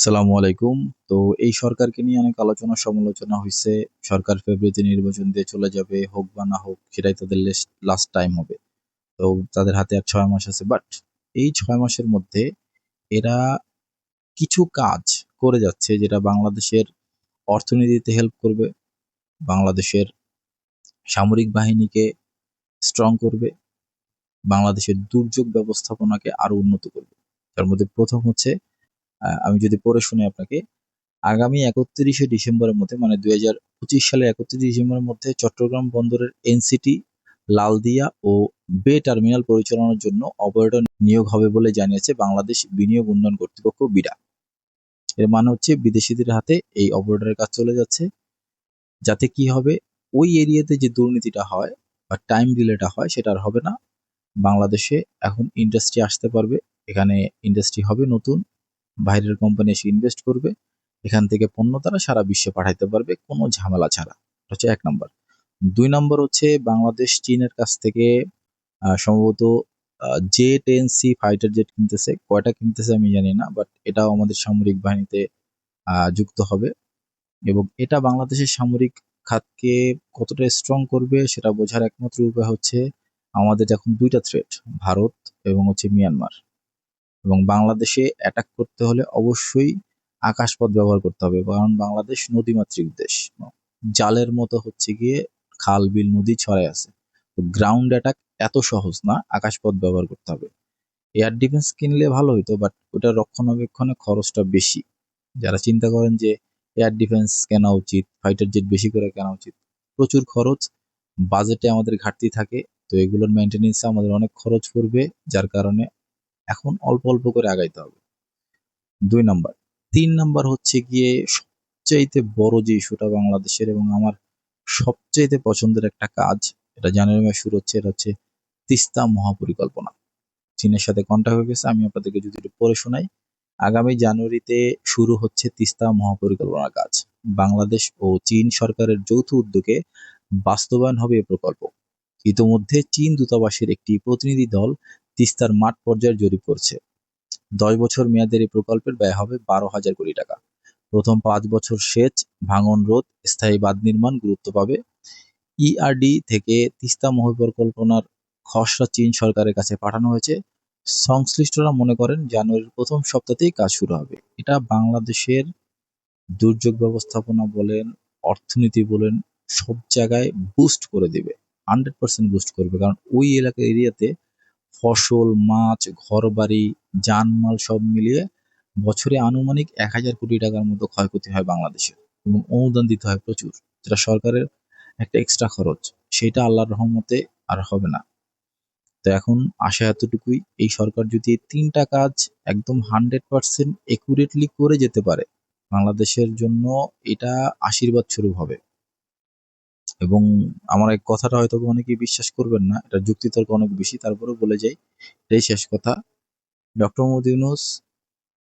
সালামু আলাইকুম। তো এই সরকারকে নিয়ে অনেক আলোচনা সমালোচনা হয়েছে সরকার ফেব্রুয়ারিতে নির্বাচন দিয়ে চলে যাবে, হোক বা না হোক, সেটাই তাদের লাস্ট টাইম হবে। তো তাদের হাতে আর ছয় মাস আছে। বাট এই ছয় মাসের মধ্যে এরা কিছু কাজ করে যাচ্ছে যেটা বাংলাদেশের অর্থনীতিতে হেল্প করবে, বাংলাদেশের সামরিক বাহিনীকে স্ট্রং করবে, বাংলাদেশের দুর্যোগ ব্যবস্থাপনাকে আরও উন্নত করবে। তার মধ্যে প্রথম হচ্ছে আমি যদি পড়ে শুনি আপনাকে, আগামী একত্রিশে ডিসেম্বরের মধ্যে মানে দুই হাজার পঁচিশ সালের একত্রিশ ডিসেম্বরের মধ্যে চট্টগ্রাম বন্দরের এনসিটি, লালদিয়া ও বে টার্মিনাল পরিচালনার জন্য অপারেটর নিয়োগ হবে বলে জানিয়েছে বাংলাদেশ বিনিয়োগ উন্নয়ন কর্তৃপক্ষ বিডা। এর মানে হচ্ছে বিদেশিদের হাতে এই অপারেটরের কাজ চলে যাচ্ছে। যাতে কি হবে? ওই এরিয়াতে যে দুর্নীতিটা হয় বা টাইম ডিলেটা হয়, সেটা আর হবে না। বাংলাদেশে এখন ইন্ডাস্ট্রি আসতে পারবে। এখানে ইন্ডাস্ট্রি হবে নতুন। বাইরের কোম্পানি এসে ইনভেস্ট করবে, এখান থেকে পণ্য তারা সারা বিশ্বে পাঠাইতে পারবে, কোনো ঝামেলা ছাড়া। হচ্ছে এক নম্বর দুই নম্বর হচ্ছে বাংলাদেশ, চীনের কাছ থেকে সম্ভবত J ten C fighter jet কিনতেছে। কয়টা কিনতেছে আমি জানি না বাট এটাও আমাদের সামরিক বাহিনীতে যুক্ত হবে। এবং এটা বাংলাদেশের সামরিক খাতকে কতটা স্ট্রং করবে সেটা বোঝার একমাত্র উপায় হচ্ছে, আমাদের এখন দুইটা থ্রেট ভারত এবং হচ্ছে মিয়ানমার এবং বাংলাদেশে অ্যাটাক করতে হলে অবশ্যই আকাশপথ ব্যবহার করতে হবে। কারণ বাংলাদেশ নদীমাতৃক দেশ। জালের মতো হচ্ছে গিয়ে খাল, বিল, নদী ছড়ায় আছে। তো গ্রাউন্ড অ্যাটাক এত সহজ না, আকাশপথ ব্যবহার করতে হবে। এয়ার ডিফেন্স কিনলে ভালো হইতো বাট ওটা রক্ষণাবেক্ষণে খরচটা বেশি। যারা চিন্তা করেন যে এয়ার ডিফেন্স কেনা উচিত ফাইটার জেট বেশি করে কেনা উচিত, প্রচুর খরচ বাজেটে আমাদের ঘাটতি থাকে, তো এগুলোর মেনটেনেন্সে আমাদের অনেক খরচ পড়বে, যার কারণে এখন অল্প অল্প করে আগাইতে হবে। দুই নাম্বার। তিন নাম্বার হচ্ছে গিয়ে সবচাইতে বড় যে ইস্যুটা বাংলাদেশের এবং আমার সবচাইতে পছন্দের একটা কাজ, এটা জানুয়ারি মাস শুরু হচ্ছে, এটা হচ্ছে তিস্তা মহাপরিকল্পনা। চীনের সাথে কন্ট্যাক্ট হয়ে গেছে, আমি আপনাদেরকে যদি একটু পড়ে শোনাই। আগামী জানুয়ারিতে শুরু হচ্ছে তিস্তা মহাপরিকল্পনার কাজ। বাংলাদেশ ও চীন সরকারের যৌথ উদ্যোগে বাস্তবায়ন হবে এ প্রকল্প। ইতোমধ্যে চীন দূতাবাসের একটি প্রতিনিধি দল তিস্তার মাঠ পর্যায়ের জরিপ করছে। দশ বছর মেয়াদের এই প্রকল্পের ব্যয় হবে বারো হাজার কোটি টাকা। প্রথম পাঁচ বছর সেচ, ভাঙন রোধ, স্থায়ী বাঁধ নির্মাণ গুরুত্ব পাবে। ইআরডি থেকে তিস্তা মহাপরিকল্পনার খসড়া চীন সরকারের কাছে পাঠানো হয়েছে। সংশ্লিষ্টরা মনে করেন জানুয়ারির প্রথম সপ্তাহতেই কাজ শুরু হবে। এটা বাংলাদেশের দুর্যোগ ব্যবস্থাপনা বলেন, অর্থনীতি বলেন, সব জায়গায় বুস্ট করে দিবে। হান্ড্রেড পার্সেন্ট বুস্ট করবে। কারণ ওই এলাকা এরিয়াতে ফসল, মাছ, ঘরবাড়ি, জানমাল সব মিলিয়ে বছরে আনুমানিক এক হাজার কোটি টাকার মতো ক্ষয়ক্ষতি হয় বাংলাদেশের এবং অনুদান দিতে হয় প্রচুর, যেটা সরকারের একটা এক্সট্রা খরচ। সেটা আল্লাহর রহমতে আর হবে না। তো এখন আশা এতটুকুই, এই সরকার যদি তিনটা কাজ একদম হান্ড্রেড পার্সেন্ট একুরেটলি করে যেতে পারে, বাংলাদেশের জন্য এটা আশীর্বাদ স্বরূপ হবে। এবং আমার এই কথাটা হয়তো অনেকেই বিশ্বাস করবেন না, এটা যুক্তিতর্ক অনেক বেশি, তারপরেও বলে যাই, এটাই শেষ কথা। ডক্টর মোহাম্মদ ইউনুস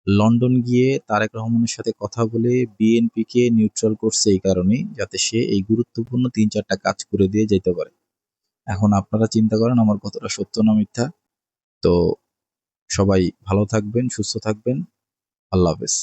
লন্ডন গিয়ে তারেক রহমানের সাথে কথা বলে বিএনপিকে নিউট্রাল করছে এই কারণেই, যাতে সে এই গুরুত্বপূর্ণ তিন চারটা কাজ করে দিয়ে যেতে পারে। এখন আপনারা চিন্তা করেন, আমার কতটা সত্য না মিথ্যা? তো সবাই ভালো থাকবেন, সুস্থ থাকবেন। আল্লাহ হাফেজ।